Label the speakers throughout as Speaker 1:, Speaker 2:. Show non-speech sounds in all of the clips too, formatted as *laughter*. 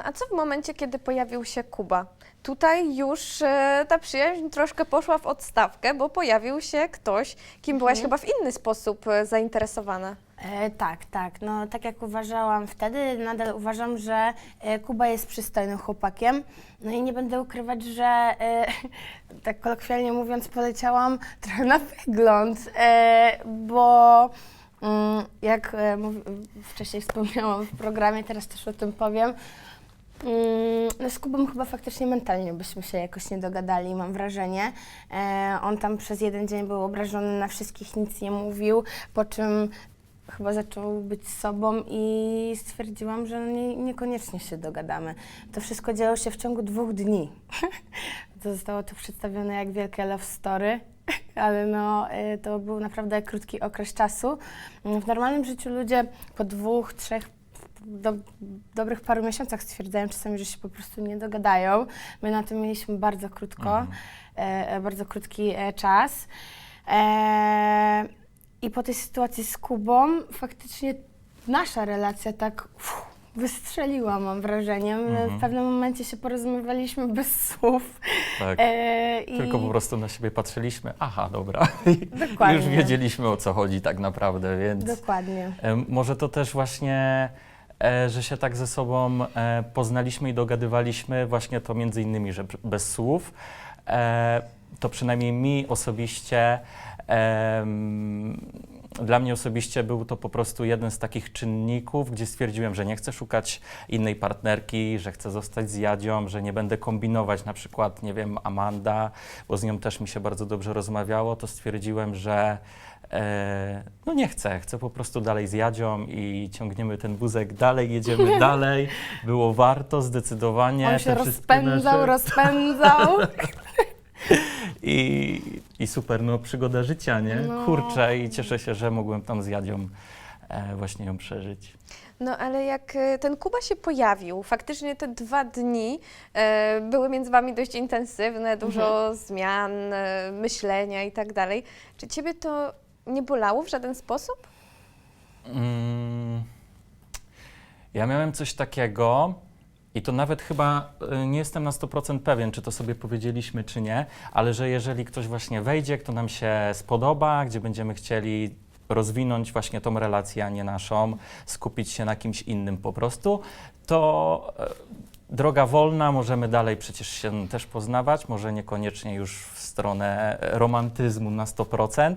Speaker 1: No a co w momencie, kiedy pojawił się Kuba? Tutaj już e, ta przyjaźń troszkę poszła w odstawkę, bo pojawił się ktoś, kim byłaś chyba w inny sposób e, zainteresowana.
Speaker 2: E, tak, tak. No tak jak uważałam wtedy, nadal uważam, że e, Kuba jest przystojnym chłopakiem. No i nie będę ukrywać, że e, *laughs* tak kolokwialnie mówiąc poleciałam trochę na wygląd, e, bo mm, jak e, mów- wcześniej wspomniałam w programie, teraz też o tym powiem, Mm, z Kubą chyba faktycznie mentalnie byśmy się jakoś nie dogadali, mam wrażenie. E, on tam przez jeden dzień był obrażony na wszystkich, nic nie mówił, po czym chyba zaczął być sobą i stwierdziłam, że nie, niekoniecznie się dogadamy. To wszystko działo się w ciągu dwóch dni. *laughs* to zostało tu przedstawione jak wielkie love story. *laughs* Ale no, e, to był naprawdę krótki okres czasu. W normalnym życiu ludzie po dwóch, trzech do, dobrych paru miesiącach stwierdzają czasami, że się po prostu nie dogadają. My na tym mieliśmy bardzo krótko, e, e, bardzo krótki e, czas. E, I po tej sytuacji z Kubą faktycznie nasza relacja tak uff, wystrzeliła, mam wrażenie.
Speaker 3: Mhm.
Speaker 2: W pewnym momencie się porozumiewaliśmy bez słów.
Speaker 3: Tak.
Speaker 2: E, i-
Speaker 3: Tylko po prostu na siebie patrzyliśmy, aha, dobra. I *laughs*
Speaker 2: Dokładnie.
Speaker 3: już wiedzieliśmy o co chodzi tak naprawdę, więc
Speaker 2: Dokładnie.
Speaker 3: em, może to też właśnie, e, że się tak ze sobą e, poznaliśmy i dogadywaliśmy, właśnie to między innymi, że bez słów, e, to przynajmniej mi osobiście, dla mnie osobiście był to po prostu jeden z takich czynników, gdzie stwierdziłem, że nie chcę szukać innej partnerki, że chcę zostać z Jadzią, że nie będę kombinować na przykład, nie wiem, Amanda, bo z nią też mi się bardzo dobrze rozmawiało, to stwierdziłem, że e, no nie chcę, chcę po prostu dalej z Jadzią i ciągniemy ten wózek dalej, jedziemy *laughs* dalej. Było warto zdecydowanie.
Speaker 2: On się rozpędzał,
Speaker 3: nasze-
Speaker 2: rozpędzał. *laughs*
Speaker 3: i, I super, no przygoda życia, nie?
Speaker 2: No.
Speaker 3: Kurczę i cieszę się, że mogłem tam z Jadzią e, właśnie ją przeżyć.
Speaker 1: No ale jak e, ten Kuba się pojawił, faktycznie te dwa dni e, były między wami dość intensywne, dużo zmian, e, myślenia i tak dalej. Czy ciebie to nie bolało w żaden sposób?
Speaker 3: Mm, ja miałem coś takiego i to nawet chyba y, nie jestem na 100% pewien, czy to sobie powiedzieliśmy, czy nie, ale że jeżeli ktoś właśnie wejdzie, kto nam się spodoba, gdzie będziemy chcieli rozwinąć właśnie tą relację, a nie naszą, skupić się na kimś innym po prostu, to droga wolna, możemy dalej przecież się też poznawać, może niekoniecznie już w stronę romantyzmu na 100%,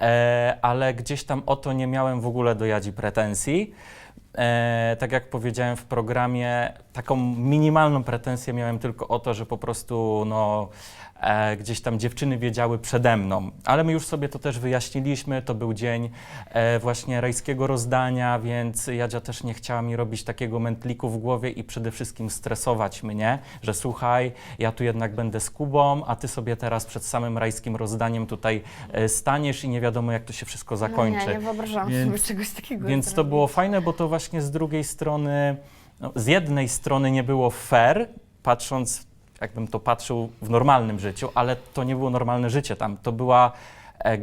Speaker 3: e, ale gdzieś tam o to nie miałem w ogóle do Jadzi pretensji. E, tak jak powiedziałem w programie, taką minimalną pretensję miałem tylko o to, że po prostu no, e, gdzieś tam dziewczyny wiedziały przede mną. Ale my już sobie to też wyjaśniliśmy. To był dzień e, właśnie rajskiego rozdania, więc Jadzia też nie chciała mi robić takiego mętliku w głowie i przede wszystkim stresować mnie, że słuchaj, ja tu jednak będę z Kubą, a ty sobie teraz przed samym rajskim rozdaniem tutaj e, staniesz i nie wiadomo, jak to się wszystko zakończy.
Speaker 2: No nie, nie wyobrażałam
Speaker 3: Więc-
Speaker 2: sobie czegoś takiego.
Speaker 3: Więc to było fajne, bo to właśnie z drugiej strony, no, z jednej strony nie było fair, patrząc, jakbym to patrzył w normalnym życiu, ale to nie było normalne życie tam. To była e,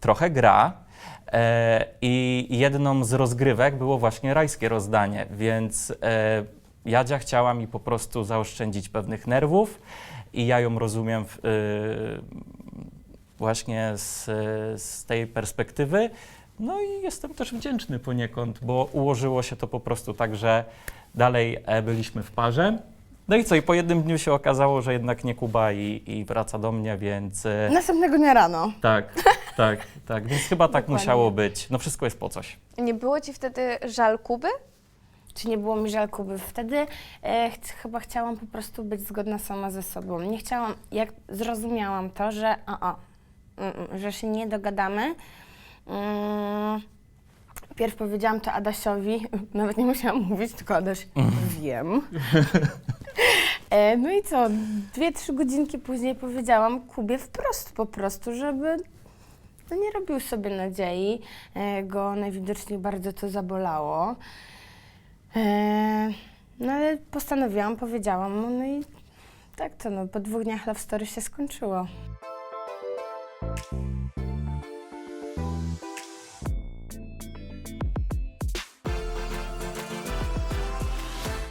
Speaker 3: trochę gra. E, I jedną z rozgrywek było właśnie rajskie rozdanie, więc e, Jadzia chciała mi po prostu zaoszczędzić pewnych nerwów i ja ją rozumiem y, właśnie z, z tej perspektywy. No i jestem też wdzięczny poniekąd, bo ułożyło się to po prostu tak, że dalej e, byliśmy w parze. No i co, i po jednym dniu się okazało, że jednak nie Kuba i, i wraca do mnie, więc e,
Speaker 2: Następnego dnia rano.
Speaker 3: tak, tak, tak, więc chyba tak
Speaker 2: Dokładnie.
Speaker 3: musiało być. No wszystko jest po coś.
Speaker 1: Nie było ci wtedy żal Kuby?
Speaker 2: Czy nie było mi żal Kuby? Wtedy e, ch- chyba chciałam po prostu być zgodna sama ze sobą. Nie chciałam, jak zrozumiałam to, że o, o, mm, mm, że się nie dogadamy. Mm, Pierw powiedziałam to Adasiowi, *laughs* nawet nie musiałam mówić, tylko Adaś, wiem. E, no i co, dwie, trzy godzinki później powiedziałam Kubie wprost po prostu, żeby no nie robił sobie nadziei. E, go najwidoczniej bardzo to zabolało. E, no ale postanowiłam, powiedziałam mu, no i tak to, no po dwóch dniach Love Story się skończyło.